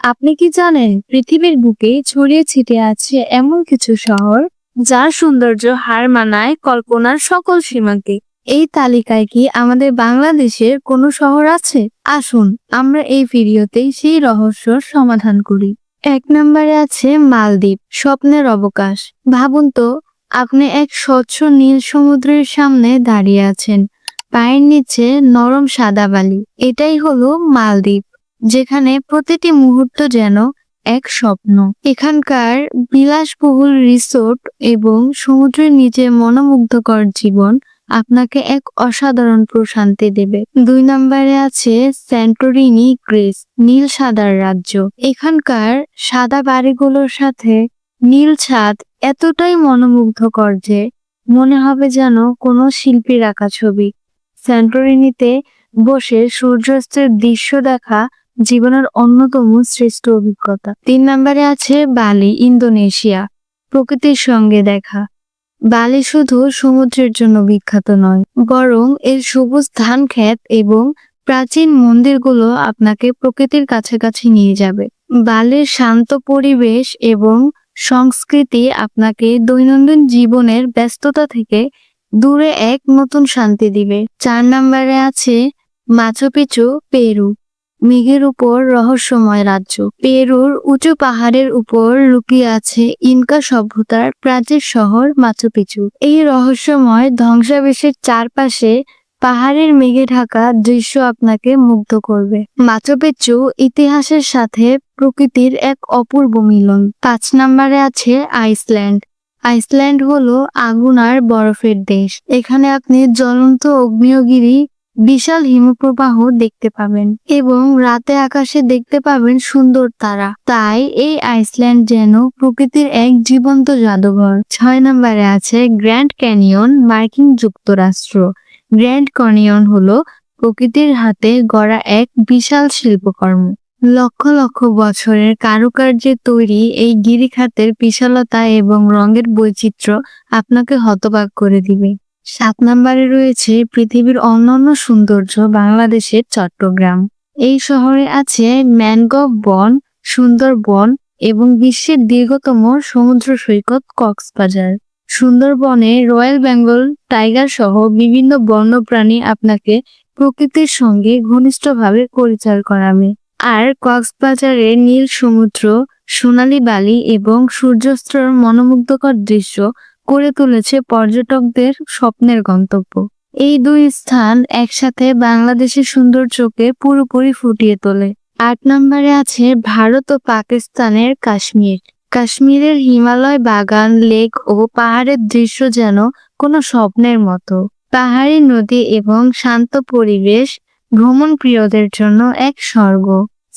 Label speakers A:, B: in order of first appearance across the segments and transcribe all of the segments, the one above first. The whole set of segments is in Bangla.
A: আপনি কি জানেন, পৃথিবীর বুকে ছড়িয়ে ছিটিয়ে আছে এমন কিছু শহর, যার সৌন্দর্য হার মানায় কল্পনার সকল সীমাকে? এই তালিকায় কি আমাদের বাংলাদেশের কোনো শহর আছে? আসুন, আমরা এই ভিডিওতেই সেই রহস্যর সমাধান করি। এক নম্বরে আছে মালদ্বীপ, স্বপ্নের অবকাশ। ভাবুন তো, আপনি এক স্বচ্ছ নীল সমুদ্রের সামনে দাঁড়িয়ে আছেন, পায়ের নিচে নরম সাদা বালি। এটাই হলো মালদ্বীপ। যেখানে প্রতিটি মুহূর্ত যেন এক স্বপ্ন। এখানকার বিলাসবহুল রিসোর্ট এবং সমুদ্রের নিচে মনোমুগ্ধকর জীবন আপনাকে এক অসাধারণ প্রশান্তি দেবে। দুই নম্বরে আছে স্যান্টোরিনি গ্রিস, নীল সাদার রাজ্য। এখানকার সাদা বাড়িগুলোর সাথে নীল ছাদ এতটাই মনোমুগ্ধকর যে মনে হবে যেন কোনো শিল্পীর আঁকা ছবি। স্যান্টোরিনিতে বসে সূর্যাস্তের দৃশ্য দেখা জীবনের অন্যতম শ্রেষ্ঠ অভিজ্ঞতা। তিন নম্বরে আছে বালি, ইন্দোনেশিয়া। প্রকৃতির সঙ্গে দেখা। বালি শুধু সমুদ্রের জন্য বিখ্যাত নয়, বরং এর সবুজ ধান ক্ষেত এবং প্রাচীন মন্দিরগুলো আপনাকে প্রকৃতির কাছাকাছি নিয়ে যাবে। বালির শান্ত পরিবেশ এবং সংস্কৃতি আপনাকে দৈনন্দিন জীবনের ব্যস্ততা থেকে দূরে এক নতুন শান্তি দিবে। চার নম্বরে আছে মাচু পিচু পেরু। মেঘের উপর রহস্যময় রাজ্য। পেরুর উঁচু পাহাড়ের উপর লুকিয়ে আছে ইনকা সভ্যতার প্রাচীর শহর মাচু পিচু। এই রহস্যময় ধ্বংসাবেশের চারপাশে পাহাড়ের মেঘে ঢাকা দৃশ্য আপনাকে মুগ্ধ করবে। মাচুপিচু ইতিহাসের সাথে প্রকৃতির এক অপূর্ব মিলন। পাঁচ নম্বরে আছে আইসল্যান্ড। আইসল্যান্ড হলো আগুন আর বরফের দেশ। এখানে আপনি জ্বলন্ত অগ্নিয়গিরি বিশাল হিমপ্রবাহ দেখতে পাবেন এবং রাতে আকাশে দেখতে পাবেন সুন্দর তারা। তাই এই আইসল্যান্ড যেন প্রকৃতির এক জীবন্ত জাদুঘর। ছয় নম্বরে আছে গ্র্যান্ড ক্যানিয়ন মার্কিন যুক্তরাষ্ট্র। গ্র্যান্ড ক্যানিয়ন হলো প্রকৃতির হাতে গড়া এক বিশাল শিল্পকর্ম। লক্ষ লক্ষ বছরের কারুকার্যে তৈরি এই গিরিখাতের বিশালতা এবং রঙের বৈচিত্র্য আপনাকে হতবাক করে দিবে। সাত নম্বরে রয়েছে পৃথিবীর অন্যান্য সৌন্দর্য বাংলাদেশের চট্টগ্রাম। এই শহরে আছে ম্যানগ্রোভ বন, সুন্দরবন এবং বিশ্বের দীর্ঘতম সমুদ্র সৈকত কক্সবাজার। সুন্দরবনে রয়্যাল বেঙ্গল টাইগার সহ বিভিন্ন বন্যপ্রাণী আপনাকে প্রকৃতির সঙ্গে ঘনিষ্ঠভাবে পরিচয় করাবে। আর কক্সবাজারের নীল সমুদ্র, সোনালী বালি এবং সূর্যাস্তর মনোমুগ্ধকর দৃশ্য করে তুলেছে পর্যটকদের স্বপ্নের গন্তব্য। এই দুই স্থান একসাথে বাংলাদেশের সৌন্দর্যকে পুরোপুরি ফুটিয়ে তোলে। আট নম্বরে আছে ভারত ও পাকিস্তানের কাশ্মীর। কাশ্মীরের হিমালয় বাগান, লেক ও পাহাড়ের দৃশ্য যেন কোনো স্বপ্নের মতো। পাহাড়ি নদী এবং শান্ত পরিবেশ ভ্রমণ প্রিয়দের জন্য এক স্বর্গ।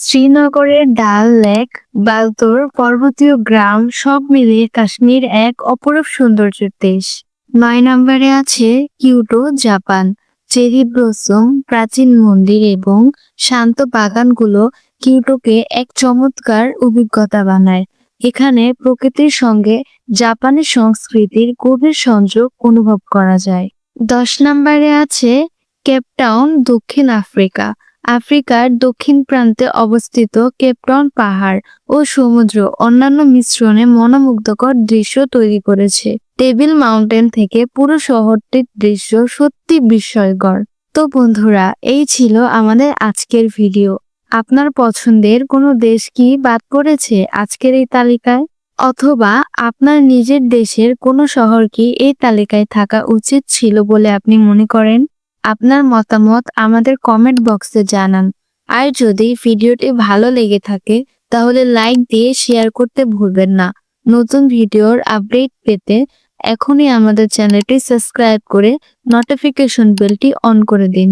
A: শ্রীনগরের ডাল, লেক, বালতোর, পর্বতীয় গ্রাম সব মিলিয়ে কাশ্মীর এক অপরূপ সৌন্দর্যের দেশ। নয় নম্বরে আছে কিউটো, জাপান। চেরি ব্লসম, প্রাচীন মন্দির এবং শান্ত বাগানগুলো কিউটোকে এক চমৎকার অভিজ্ঞতা বানায়। এখানে প্রকৃতির সঙ্গে জাপানের সংস্কৃতির গভীর সংযোগ অনুভব করা যায়। দশ নম্বরে আছে কেপটাউন দক্ষিণ আফ্রিকা। আফ্রিকার দক্ষিণ প্রান্তে অবস্থিত কেপটাউন পাহাড় ও সমুদ্র অন্যান্য মিশ্রণে মনোমুগ্ধকর দৃশ্য তৈরি করেছে। টেবিল মাউন্টেন থেকে পুরো শহরটির দৃশ্য সত্যি বিস্ময়কর। তো বন্ধুরা, এই ছিল আমাদের আজকের ভিডিও। আপনার পছন্দের কোনো দেশ কি বাদ পড়েছে আজকের এই তালিকায়? অথবা আপনার নিজের দেশের কোনো শহর কি এই তালিকায় থাকা উচিত ছিল বলে আপনি মনে করেন? আপনার মতামত আমাদের কমেন্ট বক্সে জানান। আর যদি ভিডিওটি ভালো লেগে থাকে, তাহলে লাইক দিয়ে শেয়ার করতে ভুলবেন না। নতুন ভিডিওর আপডেট পেতে এখনই আমাদের চ্যানেলটি সাবস্ক্রাইব করে নোটিফিকেশন বেলটি অন করে দিন।